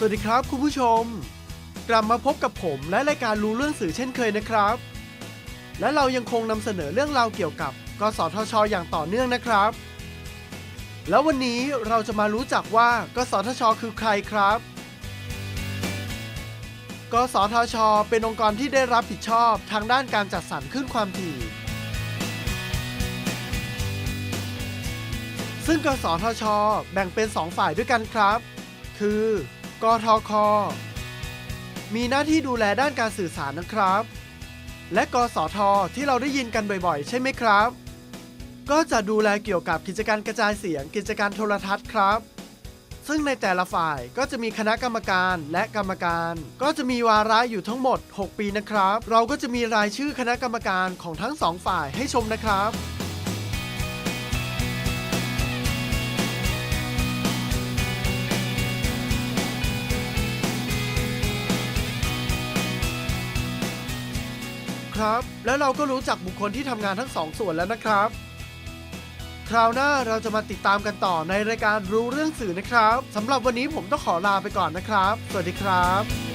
สวัสดีครับคุณผู้ชม กลับมาพบกับผมและรายการรู้เรื่องสื่อเช่นเคยนะครับ และเรายังคงนำเสนอเรื่องราวเกี่ยวกับ กสทช อย่างต่อเนื่องนะครับ แล้ววันนี้เราจะมารู้จักว่า กสทช คือใครครับ กสทช เป็นองค์กรที่ได้รับผิดชอบทางด้านการจัดสรรขึ้นความถี่ ซึ่ง กสทช แบ่งเป็น 2 ฝ่ายด้วยกันครับคือ กทค มีหน้าที่ดูแลด้านการสื่อสารนะครับ และกสทที่เราได้ยินกันบ่อยๆ ใช่ไหมครับ ก็จะดูแลเกี่ยวกับกิจการกระจายเสียงกิจการโทรทัศน์ครับ ซึ่งในแต่ละฝ่ายก็จะมีคณะกรรมการและกรรมการ ก็จะมีวาระอยู่ทั้งหมด 6 ปีนะครับ เราก็จะมีรายชื่อคณะกรรมการของทั้งสองฝ่ายให้ชมนะครับ ครับ แล้วเราก็รู้จักบุคคลที่ทำงานทั้งสองส่วนแล้วนะครับ คราวหน้าเราจะมาติดตามกันต่อในรายการรู้เรื่องสื่อนะครับสำหรับวันนี้ผมต้องขอลาไปก่อนนะครับ สวัสดีครับ